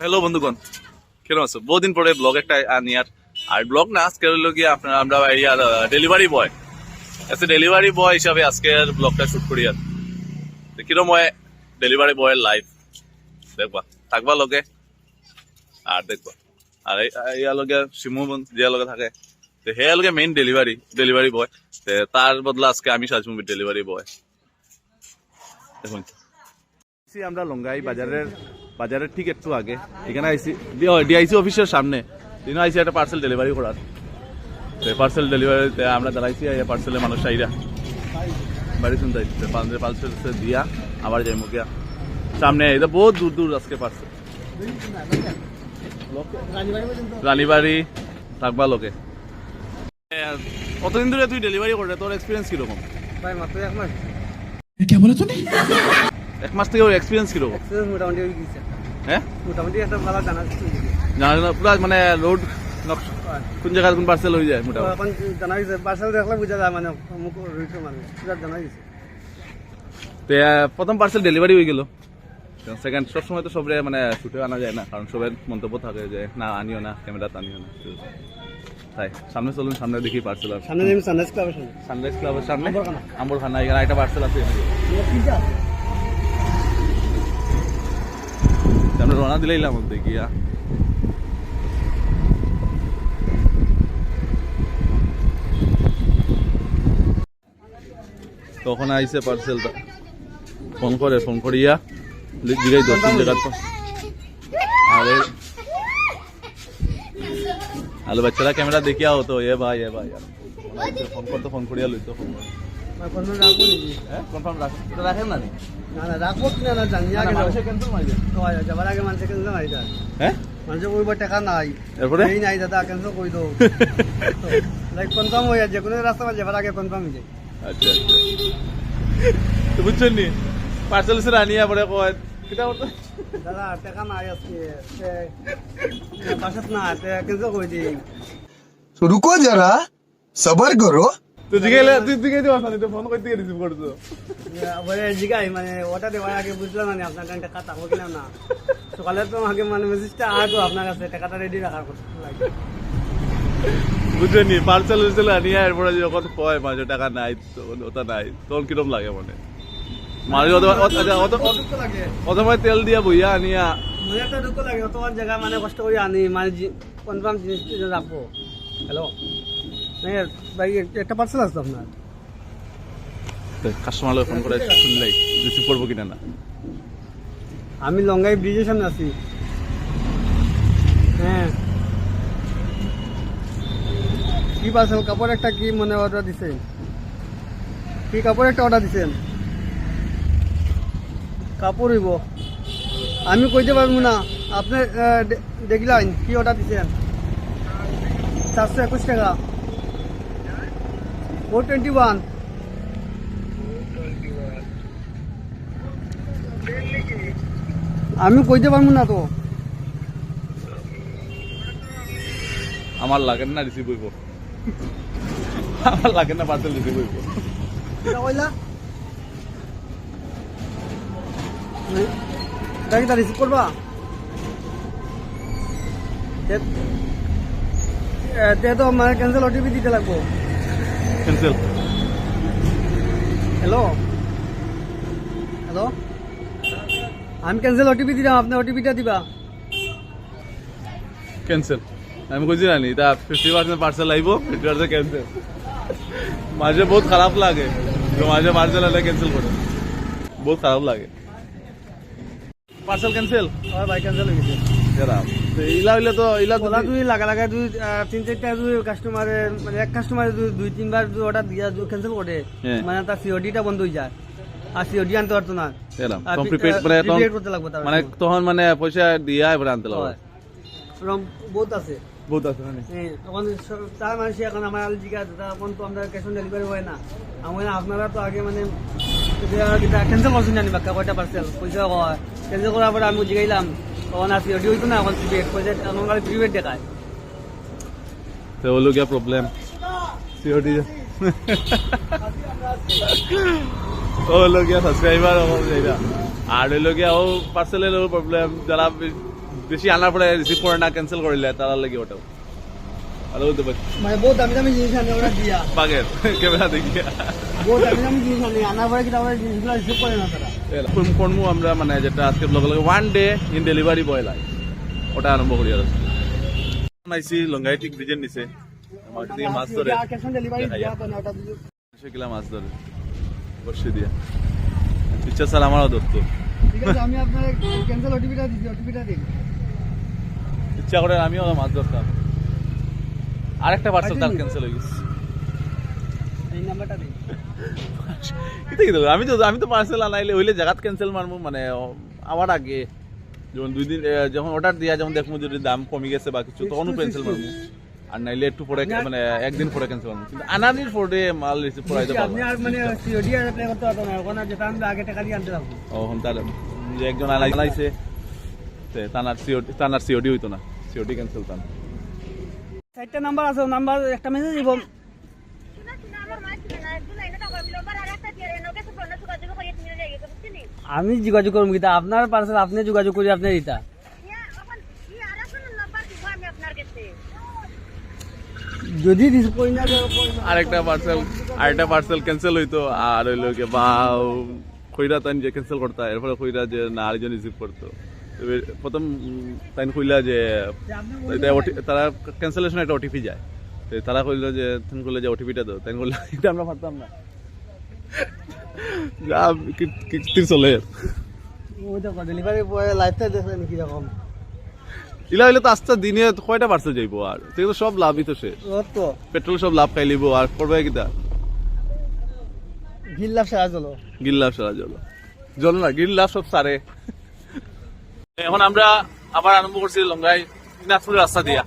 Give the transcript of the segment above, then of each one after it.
Hello বন্ধুগণ। কেমন আছো? বহুদিন পরে ব্লগ একটা আনি আর আর ব্লগ না আজকে হলো গিয়ে আপনার, আমরা ইয়ার ডেলিভারি বয় আজকে ডেলিভারি বয় হিসাবে আজকের ব্লগটা শুট করি আর। কিরম হয় ডেলিভারি বয়ের লাইফ দেখবা। থাকবা লগে। আর দেখবা। আর ইয়ার লগে শিমু জিয়ার লগে থাকে। তো হে লগে মেইন ডেলিভারি ডেলিভারি বয় তার বদলা আজকে আমি সাজমু ডেলিভারি বয় দেখুন। আমরা লঙ্গাই বাজারের বাজারের ঠিক একটু আগে। এখানে আইসি ডিআইসি অফিসের সামনে। তিনি আইসি একটা পার্সেল ডেলিভারি করার। পার্সেল ডেলিভারিতে আমরা দাঁড়াইছি পার্সেলের মানুষ আইরা। বাড়ি শুনতে পাঁচে পার্সেল দিয়া আবার যাই মুখিয়া সামনে এটা বহুত দূর দূর আজকে পার্সেল রানীবাড়ি থাকবা লোকে কতদিন ধরে তুই ডেলিভারি করলে? তোর এক্সপিরিয়েন্স কীরকম? ভাই মাত্র এক মাস। কেমন তুমি এক মাস থেকে এক্সপিরিয়েন্স কীরকম? এক্সপিরিয়েন্স মোটামুটি হয়ে গেছে হ্যাঁ? মোটামুটি একটা ভালো জানা জানা মানে রোড কোন জায়গায় কোন পার্সেল হয়ে যায় মোটামুটি? এখন জানা গেছে পার্সেল দেখলে বুঝা যায় মানে মুখ রয়েছে মানে জানা গেছে তো প্রথম পার্সেল ডেলিভারি হয়ে গেল। সেকেন্ড সবসময় তো সবরে মানে শুটে আনা যায় না কারণ সবের মন্তব্য থাকে যে না আনিও না ক্যামেরা আনিও না। তাই সামনে চলুন সামনে দেখি পার্সেল আছে সামনে সানরাইজ ক্লাবের সামনে। সানরাইজ ক্লাবের সামনে? আম্বরখানা। আম্বরখানা এখানে একটা পার্সেল আছে? আমরা রওনা দিলে এলাম দেখিয়া তখন আইসে পার্সেলটা। ফোন করে ফোন করিয়া জিগাই দশ জায়গার আরে। আলো বাচ্চারা ক্যামেরা দেখিয়া হতো এ ভাই এ ভাই। ফোন করতো ফোন করিয়া লইতো ফোন কনফার্ম হ্যাঁ রাখেন না না না রাখব কিনা না জানি আচ্ছা, আগে মানুষে ক্যান্সেল মারি দেয় যাবার আগে মানুষে ক্যান্সেল মারি দেয় হ্যাঁ? মানুষে কইব নাই। এরপরে? নাই দাদা ক্যান্সেল কই দাও। লাইক কনফার্ম হয়ে যে কোনো রাস্তা যাবার আগে কনফার্ম আচ্ছা আচ্ছা। তো বুঝছেন নি? পার্সেল সে আনিয়া পরে কয় কিটা করতে? দাদা টেকা নাই আজকে বাসাত না ক্যান্সেল কই দিই রুকো যারা সবার করো। তো জিগাইলে তুই জিগাই দিবা না ফোন করতে রিসিভ করছ। বলে জিগাই মানে ওটা দেওয়ার আগে বুঝলাম আপনার কাছে টাকা থাকব কিনা না। সকালে তো মানে মেসেজটা আসব আপনার কাছে টাকাটা রেডি রাখার কথা বুঝছেন নি পার্সেল উর্সেল আনিয়া এরপরে যখন কয় মাঝে টাকা নাই তখন ওটা নাই। তখন কিরম লাগে মনে? মাঝে অতময় তেল দিয়া বইয়া আনিয়া। মনে একটা দুঃখ লাগে অত জায়গা মানে কষ্ট করে আনি মানে কনফার্ম জিনিস রাখব। হ্যালো ভাই একটা পার্সেল আসতো আপনার? কাস্টমার ফোন করে শুনলাই রিসিভ করব কিনা না। আমি লঙ্গাই ব্রিজের সামনে আছি। হ্যাঁ। কি পার্সেল কাপড় একটা কি মনে অর্ডার দিছেন কি কাপড় একটা অর্ডার দিছেন কাপড় হইব। আমি কইতে পারব না। আপনি দেখলেন কি অর্ডার দিছেন? চারশো একুশ টাকা। Four twenty one. আমি কইতে পারব না তো। আমার লাগে না রিসিভ হইব। আমার লাগে না পার্সেল রিসিভ হইব। কইলা? রিসিভ করবা? তে তো মানে ক্যান্সেল ওটিপি দিতে লাগবো। ক্যান্সেল হ্যালো হ্যালো আমি ক্যান্সেল ওটিপি দিলাম আপনি ওটিপিটা দিবা? ক্যান্সেল আমি কইছি না এটা ফিফটি পার্সেন্ট পার্সেল আইব ফিফটি পার্সেন্ট ক্যান্সেল মাঝে বহুত খারাপ লাগে তো মাঝে পার্সেল আলে ক্যান্সেল করে। বহুত খারাপ লাগে। পার্সেল ক্যান্সেল ভাই ক্যান্সেল হয়ে গেছে। ইলা হইলে তো ইলা লাগা লাগা তিন চারটা কাস্টমারে মানে এক কাস্টমারে তুই দুই তিনবার অর্ডার দিয়া ক্যান্সেল করে। হ্যাঁ। মানে তার সিওডিটা বন্ধ হয়ে যায়। আর সিওডি আনতে পারতো না। এলাম। আর তখন পি- প্রিপেড আহ, মানে তখন মানে জন্য। তখন পয়সা দিয়া এবারে আনতে লাগবে। বহুত আছে। বহুত আছে মানে। হ্যাঁ, এখন সব- তার মানুষ এখন আমার জিজ্ঞাসা এখন তো আমরা ক্যাশ অন ডেলিভারি হয় না। আমি আপনারা তো আগে মানে ক্যান্সেল করছেন জানি বাক্কা কয়টা পার্সেল পয়সা হয়। ক্যান্সেল করার পরে আমি জিগাইলাম তখন আর সিওডি হইতো না এখন প্রিপেড পয়সা আমার প্রিপেড দেখায়। তো হলো গিয়া প্রবলেম সিওডি ও হলো গিয়া সাবস্ক্রাইবার আর হইল গিয়া ও পার্সেলের প্রবলেম যারা বেশি আনার পরে রিসিভ করে না ক্যান্সেল করিলে তারা লাগে ওটাও ভালো বলতে পারছি মানে বহুত দামি দামি জিনিস আনে ওরা দিয়া। বাগের ক্যামেরা দেখিয়া আমরা করমু মানে যেটা আজকে লগে লগে one day in delivery boy লাগে ওটা আরম্ভ করি আর। লঙ্গাই ঠিক মাছ ধরে। কিলা মাছ ধরে। বসে দিয়া। ইচ্ছা স্যার আমারও ধরতো। আমি আপনার ক্যান্সেল ওটিপিটা দিচ্ছি ওটিপিটা দিন। ইচ্ছা করে আমিও মাছ ধরতাম। আরেকটা পার্সেল তার ক্যান্সেল হয়ে গেছে। এই নাম্বারটা দিন। আমি তো আমি তো পার্সেল আনাইলে হইলে জায়গাত ক্যান্সেল মারমু মানে আবার আগে। যেমন দুই দিন যখন অর্ডার দিয়া যেমন দেখব যদি দাম কমে গেছে বা কিছু তখনও ক্যান্সেল মারমু। আর নাইলে একটু পরে মানে একদিন পরে ক্যান্সেল মারমু। কিন্তু আনানির পরে মাল রিসিভ করাইতে পারব আপনি আর মানে সিওডি আর অ্যাপ্লাই করতে পারতো না। ওখানে যেটা আমি আগে টাকা দিয়ে আনতে ও হন তার যে একজন আনাইছে তে তানার সিওডি তানার সিওডি হইতো না। সিওডি ক্যান্সেল তান। চারটা নাম্বার আছে নাম্বার একটা মেসেজ দিব। আমি যোগাযোগ করব কিন্তু আপনার পার্সেল আপনি যোগাযোগ করি আপনার এটা যদি। আরেকটা পার্সেল আরেকটা পার্সেল ক্যান্সেল হইতো, আর হইল কি বা কইরা তাই যে ক্যান্সেল করতা এরপরে কইরা যে না আরেকজন রিসিভ করতো। প্রথম তাই কইলা যে তারা ক্যান্সেলেশন একটা ওটিপি যায়। তারা কইলো যে তুমি কইলে যে ওটিপিটা দাও। তাই কইলো, এটা আমরা পারতাম না। যা কি- কি- কি চলে। ওই দেখো ডেলিভারি বয় লাইফটা দেখলেন কীরকম ইলা হইলে তো আস্তে দিনে কয়টা পার্সেল যাইবো আর? সেগুলো সব লাভই তো শেষ। পেট্রোল সব লাভ খাই লিব আর করবে কিটা ভিড় সারা চলো গিল্লাভ সারা জল জল না গিল্লাভ সব সারে। এখন আমরা আবার আরম্ভ করছি লঙ্গাই দিনাজপুরের রাস্তা দিয়া।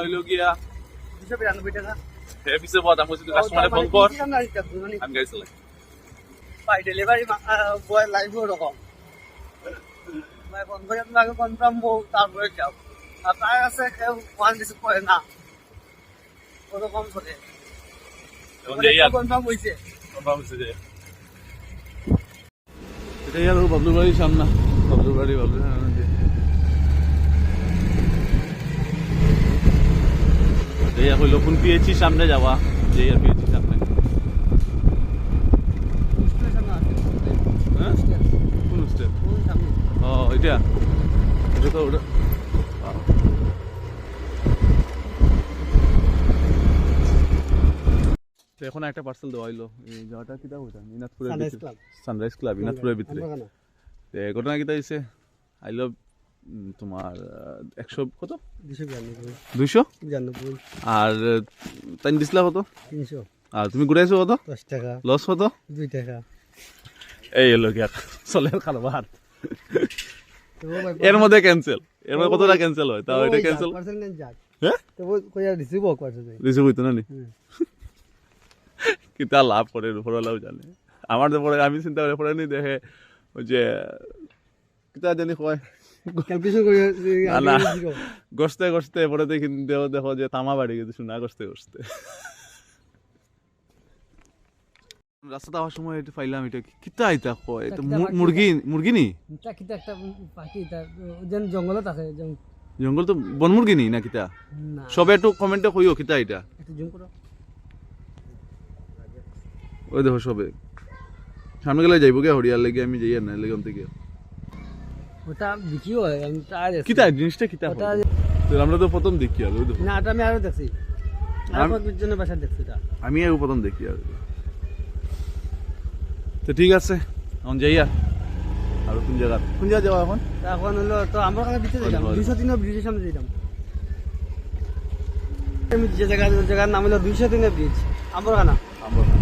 হইল গিয়া। দুশো বিরানব্বই টাকা। হে পিছে পথ আমি যদি কাস্টমারে ফোন কর আমি গাড়ি চালাই। পাই ডেলিভারি বয় লাইভ ওরকম মানে ফোন করে আপনাকে কনফার্ম হোক তারপরে যাও। আর তার কাছে কেউ ওয়ান রিসিভ করে না। ওরকম করে কনফার্ম হয়েছে কনফার্ম হচ্ছে যে এটাই আর বাবলুর বাড়ির সামনে। বাবলুর বাড়ি আর হইল কোন পিএইচি সামনে যাওয়া। যেই আর পিএইচি সামনে। হ্যাঁ? কোন স্টেপ ও এটা? এটা তো ওটা এখন একটা পার্সেল দেওয়া হইল। এই জায়গাটা Sunrise ভিতরে। Club. সানরাইজ ক্লাব ইনাজপুরের ভিতরে। ঘটনা কিটা হইছে? আইলো তোমার একশো কত? দুইশো? আর তাই দিছিলা কত? তিনশো। আর তুমি ঘুরাইছো কত? দশ টাকা। লস কত? দুই টাকা। এই হলো গিয়া চলের কারবার। এর মধ্যে ক্যান্সেল এর মধ্যে কতটা ক্যান্সেল হয়? তাও এটা ক্যান্সেল হ্যাঁ? তো কই আর রিসিভ হইতো না নি? হুম। কিতা লাভ করে উপরওয়ালাও জানে। আমার তো পরে আমি চিন্তা করে পরে নি দেখে ওই যে কিতা জানি কয়? না। গসতে গসতে পরে দেখি যে তামা বাড়ি গেছে শোনা গসতে গসতে। রাস্তাতে আওয়ার সময় এটা পাইলাম এটা কিতা এটা কয় এটা মুরগি মুরগি নি? কিতা একটা পাখি তা যেন জঙ্গলত আছে জঙ্গল তো বন মুরগি নি না কিতা? সবে একটু কমেন্টে কইও কিতা এটা। একটু জুম করো। ওই দেখো সবে। সামনে গেলে যাইব গে হরিয়ার লেগে আমি যাই না লেগে থেকে ওটা বিক্রিও হয় আমি তাই দেখছি। কিতা জিনিসটা কিতা ওটা তো আমরা তো প্রথম দেখি আর ওই না ওটা আমি আরও দেখছি। আর আম- কয়েকজনের বাসা দেখছি এটা আমি আর প্রথম দেখি আর। তো ঠিক আছে এখন যাই আর। কোন জায়গা? কোন জায়গা যাওয়া এখন? এখন হলো তো আমরা ওখানে দিতে যাইলাম। দুইশো তিনের ব্রিজের সামনে যাইলাম আমি যে জায়গা জায়গার নাম হলো দুইশো তিনের ব্রিজ আম্বরখানা আম্বরখানা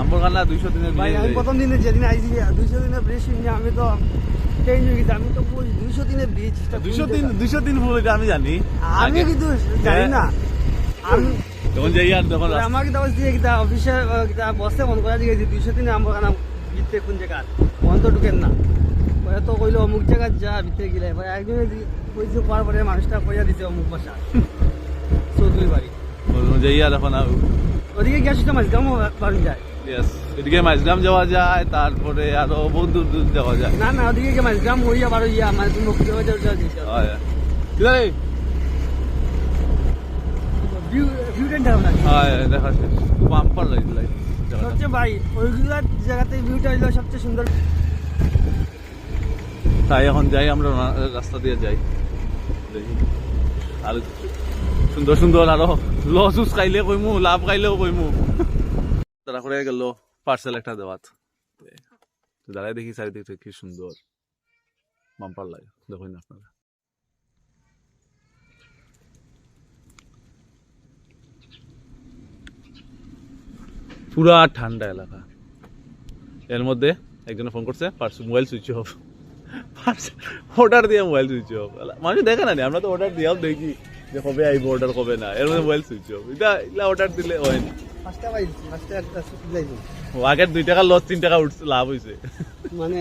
আম্বরখানা দুইশো দিনের ভাই আমি প্রথম দিনে যেদিন আইছি দুইশো দিনের ব্রিজ শুনে আমি তো চেঞ্জ হয়ে গেছি। আমি তো দুইশো দিনের ব্রিজ দুইশো দিন দুইশো দিন ফুল এটা আমি জানি। আমি কিন্তু জানি না। আমি তখন যাই আর তখন আমার কিতা বলছি কিতা অফিসে কিতা বসে ফোন করা দিয়েছি দুইশো দিনে কানা ভিতরে কোন জায়গা ফোন তো ঢুকেন না। পরে তো কইলো অমুক জায়গা যা ভিতরে গেলে। এবার একজনে কইছে করার পরে মানুষটা কইয়া দিতে অমুক বাসা। চৌধুরী বাড়ি। তখন যাই আর এখন ওদিকে সিস্টেম আছে কেমন পারুন যায় Yes. এদিকে মাঝগ্রাম যাওয়া যায় তারপরে আরও বহু দূর দূর যাওয়া যায়। না না ওদিকে কি মাঝগ্রাম হইয়া আবার ইয়া মানে তুমি যাওয়া হয়। কিদারে ভিউ ভিউ টেন্ট না হয় দেখা শেষ। বাম্পার লাগছিল জায়গাটা সবচেয়ে ভাই ওইগুলা জায়গাতে ভিউটা হইল সবচেয়ে সুন্দর। তাই এখন যাই আমরা রাস্তা দিয়ে যাই। আর সুন্দর সুন্দর আরও লস উস খাইলে কইমু লাভ খাইলেও কইমু। তারা করে গেল পার্সেল একটা দেওয়াত। দাঁড়ায় দেখি চারিদিকটা কি সুন্দর। বাম্পার লাগে দেখুন আপনারা। পুরা ঠান্ডা এলাকা। এর মধ্যে একজনে ফোন করছে parcel mobile switch off order দিয়ে মোবাইল সুইচ অফ মানুষ দেখে না আমরা তো অর্ডার দিয়াও দেখি যে কবে আইব অর্ডার কবে না। এর মধ্যে মোবাইল সুইচ অফ এটা এগুলা অর্ডার দিলে হয় না। ও, আগের দুই টাকা লস তিন টাকা উঠছে লাভ হয়েছে মানে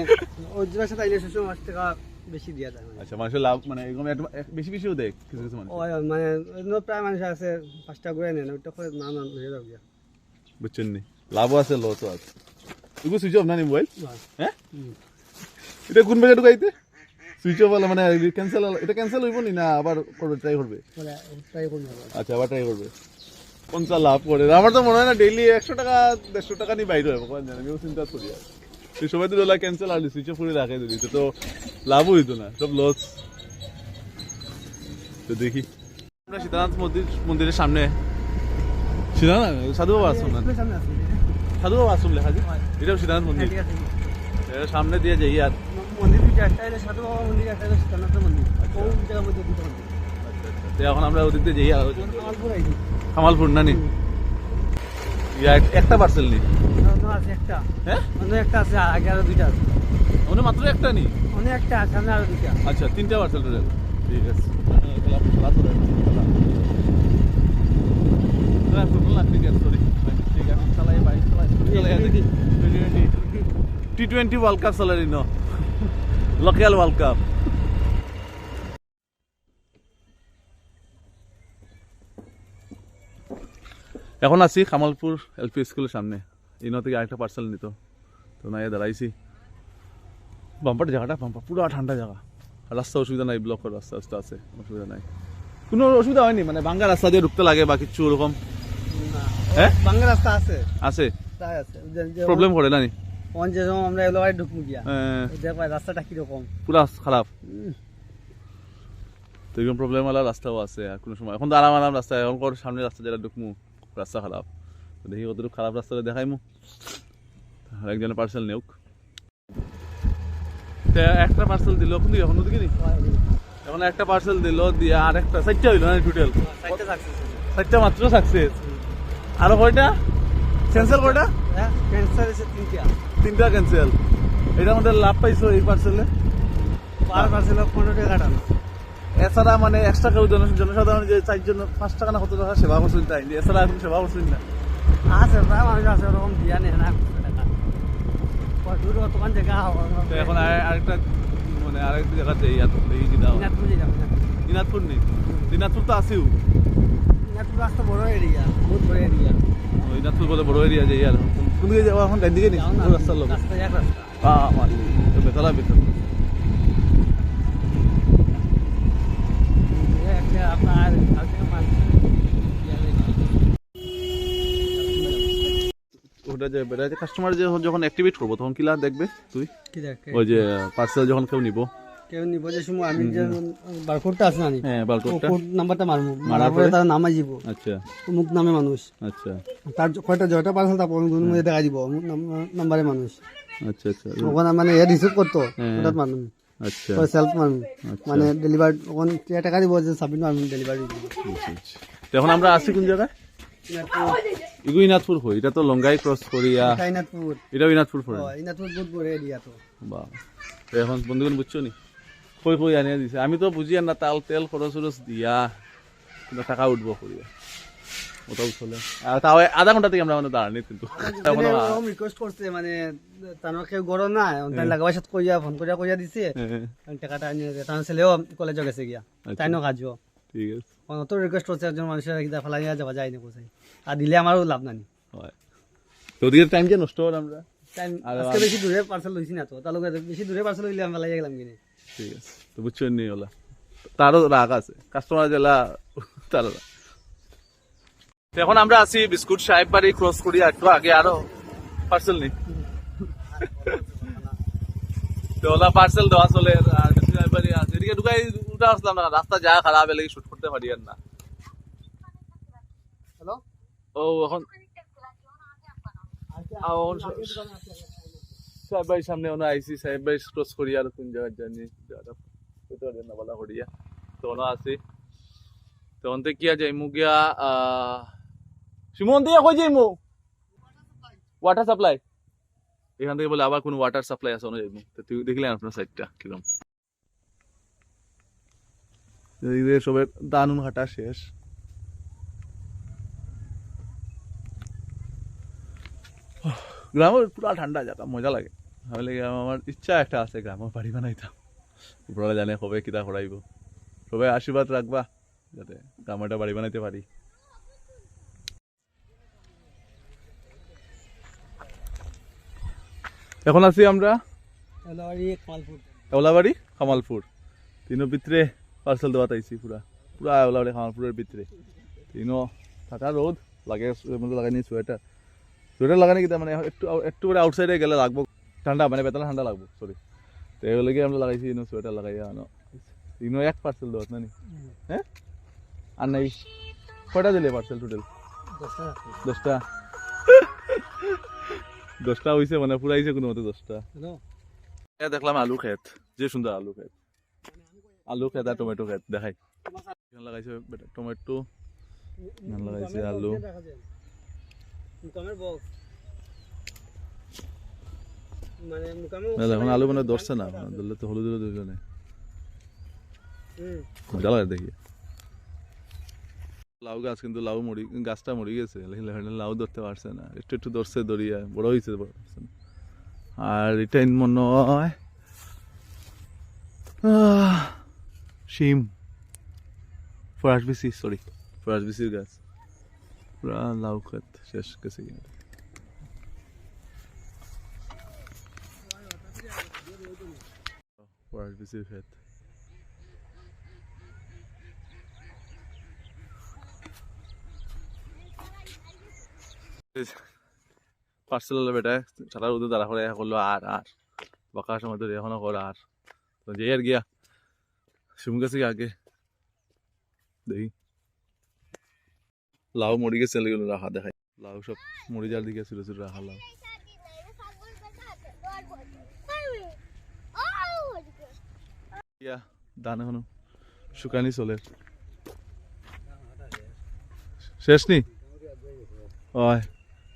ওই সাথে আইলে সবসময় পাঁচ টাকা বেশি দিয়া যায় মানে। আচ্ছা মানুষের লাভ মানে এরকম বেশি বেশিও কিছু কিছু মানুষ ওই মানে প্রায় মানুষ আছে পাঁচটা করে নেন ওইটা করে না না হয়ে যাবে বুঝছেন নি? লাভও আছে লসও আছে। এগুলো সুইচ অফ না মোবাইল হ্যাঁ? এটা কোন বেজে ঢুকাইতে? সুইচ অফ হলে মানে ক্যান্সেল এটা ক্যান্সেল হইব না আবার করবে ট্রাই করবে? বলে ট্রাই করুন আচ্ছা আবার ট্রাই করবে। কোনটা লাভ করে। আমার তো মনে হয় না ডেইলি একশো টাকা দেড়শো টাকা নিয়ে বাইরে হবে কোন জানি আমিও চিন্তা করি আর। সেই সময় তো ডলার ক্যান্সেল আর সুইচ করে রাখে যদি তো তো লাভও হইতো না সব লস তো দেখি। আমরা সীতানাথ মন্দির মন্দিরের সামনে। সীতানাথ সাধু বাবা আশ্রম না? সাধু বাবা আশ্রম লেখা আছে? এটাও সীতানাথ মন্দির। এর সামনে দিয়ে যাই আর। মন্দির একটা সাধু বাবা মন্দির একটা সীতানাথ দুটো মন্দির। তো এখন আমরা ওদিক দিয়ে যাই আর। কামালপুর নানি? একটা পার্সেল নি? একটা। হ্যাঁ? একটা আছে আগে আরও দুইটা আছে। মাত্র একটা নি? অন্য একটা আছে সামনে আরও দুইটা। আচ্ছা তিনটা পার্সেল টোটাল ঠিক আছে। টি টোয়েন্টি ওয়ার্ল্ড কাপ চলে ন লোকেল ওয়ার্ল্ড কাপ এখন আছি কামালপুর এলপি স্কুলের সামনে। ইন থেকে আরেকটা পার্সেল নিত। তো না দাঁড়াইছি। বাম্পার জায়গাটা বাম্পার পুরো ঠান্ডা জায়গা। রাস্তা অসুবিধা নাই ব্লকের রাস্তা রাস্তা আছে অসুবিধা নাই। কোনো অসুবিধা হয়নি মানে বাঙ্গা রাস্তা দিয়ে ঢুকতে লাগে বা কিছু ওরকম। হ্যাঁ? বাংলা রাস্তা আছে। আছে? প্রবলেম করে না আমরা এলো ঢুকবো গিয়া। হ্যাঁ, রাস্তাটা কীরকম? পুরা খারাপ। উম, তো এরকম প্রবলেম ওলা রাস্তাও আছে আর কোনো সময়। এখন তো আরাম আরাম রাস্তা এখন সামনে রাস্তা যেটা ঢুকমু রাস্তা খারাপ। দেখি কতটুকু খারাপ রাস্তাটা দেখাইমু। একজনের পার্সেল নেউক। একটা পার্সেল দিল কোন দিকে এখন ওদিকে নি এখন একটা পার্সেল দিল দিয়ে আর একটা চারটা হইল না টোটাল চারটা মাত্র সাকসেস আরও কয়টা? ক্যান্সেল কয়টা? তিনটা তিনটা ক্যান্সেল এটা আমাদের লাভ পাইছো এই পার্সেলে পার পার্সেল পনেরো টাকা কাটানো। এছাড়া মানে এক্সট্রা কেউ জন- জনসাধারণ যে চারজন পাঁচ টাকা না কত টাকা সেবা করছেন তাই এছাড়া এখন সেবা করছেন না? আছে প্রায় মানুষ আছে ওরকম দিয়া নেই না এখন আর- আরেকটা মানে আরেকটা জায়গাতে হয়। দিনাজপুর নেই দিনাজপুর তো আছেও। দিনাজপুর রাস্তা বড় এরিয়া বহুত বড় এরিয়া ওই দিনাজপুর বলে বড় এরিয়া যাই আর কোন দিকে যাব এখন? ডান দিকে নি যাও না কোন রাস্তার লোক রাস্তা এক রাস্তা। বেতলা বেতন একটা আপনার কালকে মানুষ ওটা যে বেটা কাস্টমার যে যখন অ্যাক্টিভেট করব তখন কিলা দেখবে তুই? কি দেখে? ওই যে পার্সেল যখন কেউ নিব। কেউ নিব যে সময় আমি যে বারকোডটা আছে না হ্যাঁ বারকোডটা কোড নাম্বারটা মারবো। মারার পরে? তার নাম আচ্ছা। অমুক নামে মানুষ। আচ্ছা। তার কয়টা জয়টা পার্সেল তারপর অমুক মধ্যে দেখা দিব। অমুক নাম্বারে মানুষ। আচ্ছা আচ্ছা। ওখানে মানে এ রিসিভ করতো হ্যাঁ। মানুষ আচ্ছা। সেলফ মানুষ আচ্ছা। মানে ডেলিভার ওখানে টাকা দিব যে সাবমিট মানুষ ডেলিভারি আচ্ছা, আচ্ছা। এখন আমরা আছি কোন জায়গায়? এগু ইনাথপুর হই এটা তো লঙ্গাই ক্রস করিয়া। চাইনাথপুর এটাও ইনাথপুর পড়ে ইনাথপুর বহুত বড় এরিয়া তো। বা তো এখন বন্ধুগণ বুঝছ নি কই কই আনিয়া দিছে। আমি তো বুঝি না তাল তেল খরচ খরচ দিয়া কিন্তু টাকা উঠবো করিয়া। ওটাও চলে। আর তাও আধা ঘণ্টা থেকে আমরা মানে দাঁড়ানি কিন্তু। এখনও আ- ওরকম রিকোয়েস্ট করছে মানে তার কেউ না তাই লাগাবার সাথে কইয়া ফোন করিয়া কইয়া দিছে। হ্যাঁ, টাকাটা নিয়ে তার ছেলেও কলেজে গেছে গিয়া। আচ্ছা। তাই না কাজও। ঠিক আছে। অত রিকোয়েস্ট করছে একজন মানুষের কিনা ফেলাই যাওয়া যায় না কোথায়। আর দিলে আমারও লাভ নাই। হয়। তো ওদিকে টাইম যে নষ্ট হল আমরা? টাইম আজকে বেশি দূরে পার্সেল লইছি না তো। তার লগে বেশি দূরে পার্সেল লইলে আমি লাগিয়ে গেলাম কিনে। ঠিক আছে। তো বুঝছ নি ওলা তারও রাগ আছে। কাস্টমার জেলা তারও রাগ। তো এখন আমরা আছি বিস্কুট সাহেব বাড়ি ক্রস করি একটু আগে আরও পার্সেল নি। ওলা পার্সেল দেওয়া চলে আর বিস্কুট সাহেব বাড়ি আছে। এদিকে ঢুকাই উঠা আসলাম না রাস্তা যা খারাপ এলে শুট করতে পারি আর না। হ্যালো ও এখন সাহেব ভাই সামনে ওনা আইসি সাহেব ভাই ক্রস করি আর কোন জায়গায় জানি পারি না বলা করিয়া। তো ওনা আছি। তো অন্তে কি আছে? মু গিয়া সুমন দিয়া কই যাইমু? ওয়াটার সাপ্লাই এখান থেকে বলে আবার কোন ওয়াটার সাপ্লাই আছে যাইমু। তো তুই দেখলে আপনার সাইডটা কিরম? এদিকে সবের দানুন হাঁটা শেষ। গ্রামের পুরা ঠান্ডা জায়গা মজা লাগে। ভাবলে আমার ইচ্ছা একটা আছে গ্রামের বাড়ি বানাইতাম। উপরওয়ালা জানে কবে কিতা করাইব। সবাই আশীর্বাদ রাখবা যাতে গ্রামেরটা বাড়ি বানাইতে পারি। এখন আছি আমরা? এওলাবাড়ি কামালপুর। তিনো ভিতরে পার্সেল দেওয়া তাইছি পুরা। পুরা এওলাবাড়ি কামালপুরের ভিতরে তিনো থাকা রোদ লাগে মধ্যে লাগাইনি সোয়েটার সোয়েটার লাগানি কিতা মানে একটু একটু করে আউটসাইডে গেলে লাগবো। ঠান্ডা মানে বেতন ঠান্ডা লাগবো সরি তো এগুলোকে আমরা লাগাইছি ইনো সোয়েটার লাগাইয়া আনো। ইনো এক পার্সেল দেওয়া না নি হ্যাঁ? আর নাই? কয়টা দিলে পার্সেল টোটাল দশটা দশটা? দশটা হয়েছে মানে পুরা হয়েছে কোনো মতে দশটা। দেখলাম আলু খেত যে সুন্দর আলু খেত আলু খেত আর টমেটো খেত দেখাই। লাগাইছে টমেটো লাগাইছে আলু। মানে এখন আলু মানে ধরছে না মানে ধরলে তো হলুদ হলুদ দেখি। লাউ গাছ কিন্তু লাউ মরি, গাছটা মরি গেছে লাউ ধরতে পারছে না। একটু একটু ধরছে দড়িয়া বড় হয়েছে। আর এটা মনে হয় শিম। ফরাস বিসি সরি ফরাস বিসির গাছ। পুরা লাউ খাত শেষ গেছে কিন্তু ফরাস বিসির ক্ষেত। পার্সেল হলো বেটা সারা রোদে দাঁড়া করে করল আর আর। বাঁকা সময় ধরে এখনও কর আর। তো যে আর গিয়া শুম গেছে আগে। দেখি। লাউ মরি গেছে এগুলো রাখা দেখাই। লাউ সব মরি যার দিকে ছিল ছিল রাখা লাউ। দান এখনও শুকানি চলে। শেষ নি? হয়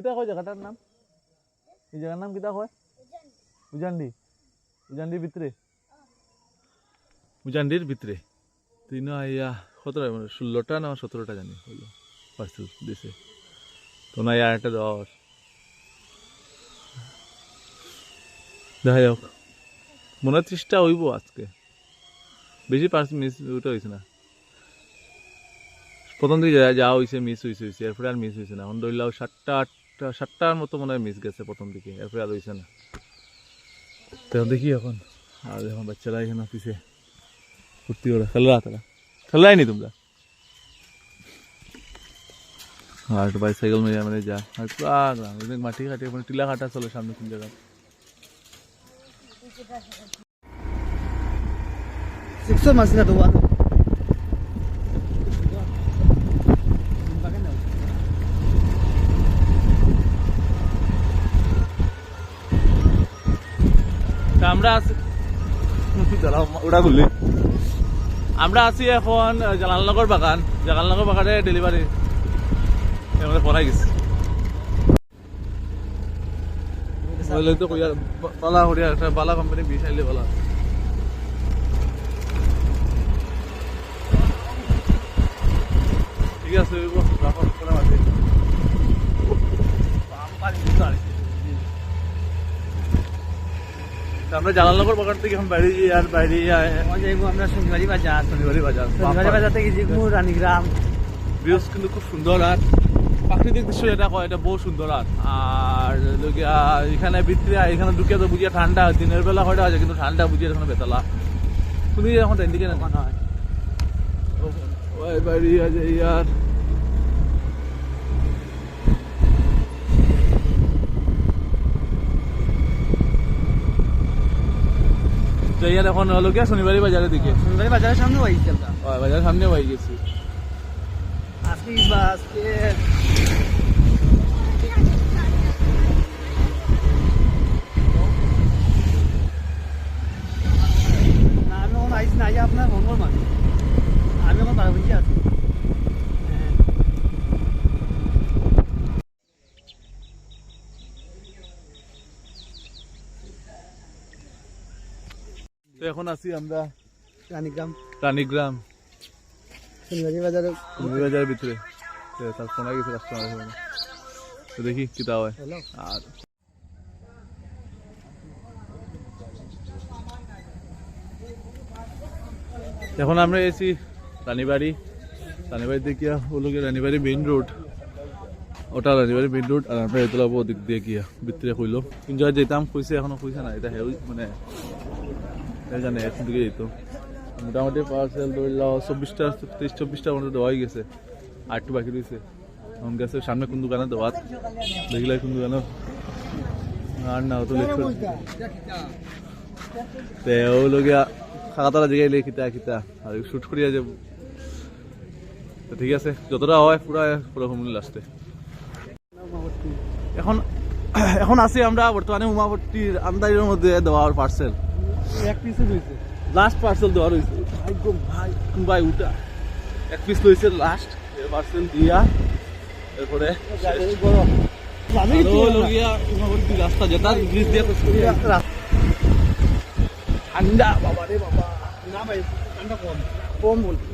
কিতা কয় জায়গাটার নাম? এই জায়গার নাম কিতা কয় উজান্ডি। উজান্ডির ভিতরে উজান্ডির ভিতরে তিন আইয়া সতেরো মানে ষোলোটা না সতেরোটা জানি হলো পার্সেল দিছে। তো না আর একটা দশ দেখা যাক মনে হয় হইব আজকে। বেশি পার্স মিস ওটা হয়েছে না। প্রথম দিকে যা হয়েছে মিস হয়েছে হয়েছে এরপরে আর মিস হয়েছে না। এখন ধরলাম সাতটা আটটা সাতটার মতো মনে হয় মিস গেছে প্রথম দিকে এরপরে আর হয়েছে না। তো দেখি এখন। আর এখন বাচ্চারা এখানে অফিসে ফুর্তি করে খেলরা তারা। খেলায়নি তোমরা? আর বাইসাইকেল মেরে মানে যা। আর পুরা গ্রাম মাটি কাটি মানে টিলা কাটা চলে সামনে কোন জায়গা সিক্সর মাছ না তো আমরা ওটা বললি আমরা আছি এখন জালালনগর বাগান। জালালনগর বাগানে ডেলিভারি আমাদের পড়াই গেছে। পালা করিয়া বিষ আইলে পালা। ঠিক আছে আমরা জালালনগর বাগান থেকে এখন বাইরে যাই আর বাইরে যাই আমরা শনিবারই বাজার। শনিবারই বাজার। শনিবারই বাজার থেকে জিগমু রানীগ্রাম। ভিউজ কিন্তু খুব সুন্দর আর প্রাকৃতিক দৃশ্য এটা কয় এটা বহু সুন্দর আর। আর এখানে ভিতরে এখানে ঢুকে তো বুঝিয়া ঠান্ডা দিনের বেলা হয়টা আছে কিন্তু ঠান্ডা বুঝিয়ে এখানে বেতলা। তুমি এখন ট্রেন দিকে না হয়। ওই বাড়ি আছে তো ইয়ার এখন হলো কি শনিবারই বাজারের দিকে। শনিবারই বাজারের সামনে ওই বাজারের সামনে হয়ে গেছি। আজকে আজকে না আমি এখন আইসি না আইয়া আপনার মঙ্গল মানুষ আমি এখন বারো বসে আছি হ্যাঁ। তো এখন আছি আমরা রানীগ্রাম। রানীগ্রাম। শনিবারই বাজারে বাজারের ভিতরে। তো তার ফোন গেছে কাস্টমার তো দেখি কিতা হয়। আর এখন আমরা এসেছি রানীবাড়ি। রানীবাড়ি থেকে গিয়ে রানীবাড়ি মেইন রোড ওটা রানীবাড়ি মেইন রোড আর আমরা এতলা ওদিক দিয়ে গিয়া। ভিতরে কইলো কোন জায়গায় যেতাম কইছে এখনও কইছে না এটা হেউ মানে এ জানে এখন দিকে যেত মোটামুটি পার্সেল ধরলাম চব্বিশটা তেইশ চব্বিশটা মতো দেওয়াই গেছে। আর একটু বাকি রয়েছে। এখন গেছে সামনে কোন দোকানে, দেওয়াত। দেখলে কোন দোকানে। আর না তো করছে তে, ও লগিয়া খাতারা জিগাইলে কিতা কিতা আর শুট করিয়া যাব। তো, ঠিক আছে। যতটা হয়, পুরা পুরো কমলি লাস্টে এখন এখন আছি আমরা বর্তমানে উমাপট্টির আমদানির মধ্যে দেওয়ার পার্সেল এক পিসে রয়েছে লাস্ট পার্সেল দেওয়া রয়েছে ভাই গো ভাই। ভাই উঠা। এক পিস লইছে লাস্ট পার্সেল দিয়া এরপরে রাস্তা যেটা ব্রিজ দিয়ে ঠান্ডা বাবা রে বাবা। না ভাই ঠান্ডা কম। কম বলছি।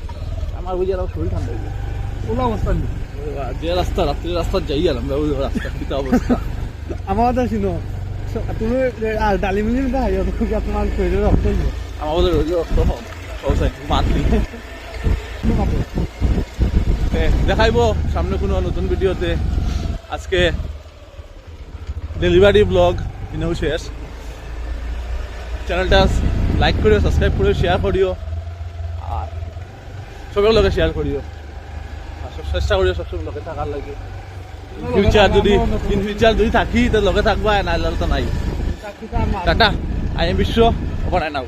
আমার বুঝি আর শরীর ঠান্ডা হয়ে গেছে। ওলা অবস্থা নেই। যে রাস্তা রাত্রি রাস্তা যাই আর আমরা ওই রাস্তা অবস্থা। শুনো দেখাইবো সামনে কোনো নতুন ভিডিওতে। আজকে ডেলিভারি ব্লগ ইনেও শেষ। চ্যানেলটা লাইক করিও, সাবস্ক্রাইব করিও, শেয়ার করিও। আর সবের লগে শেয়ার করিও। আর চেষ্টা করিও সবসময় লগে থাকার লাগে। ফিউচার যদি ইন ফিউচার যদি থাকি তো লগে থাকবা না তো নাই। Tata I am Bishwa over I now.